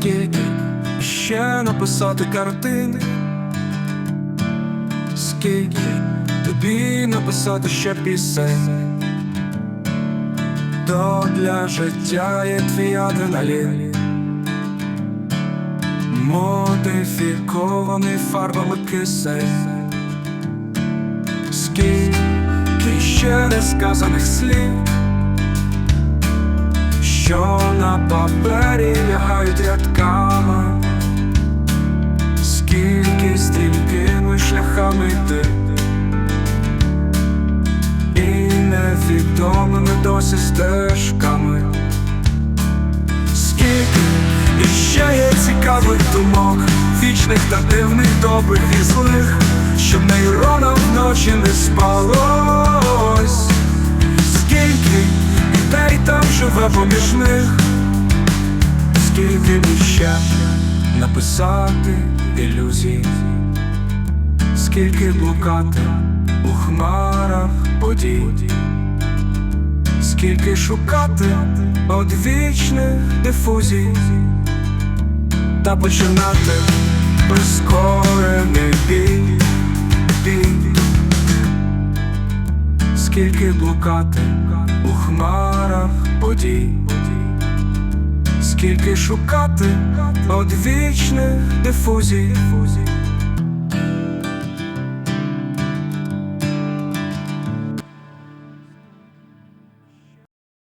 Скільки ще написати картини? Скільки тобі написати ще пісень? То для життя є твій адреналін Модифікований фарбами кисень Скільки ще несказаних слів Що на папері лягають рядками? Скільки стрімкими шляхами йти? І невідомими досі стежками. Скільки іще є цікавих думок Вічних та дивних, добрих і злих Щоб нейронам вночі не спалось живе Скільки ще написати ілюзій? Скільки блукати у хмарах подій? Скільки шукати одвічних дифузій? Та починати прискорений бій, бій. Скільки блукати у хмарах подій. Скільки шукати одвічних дифузій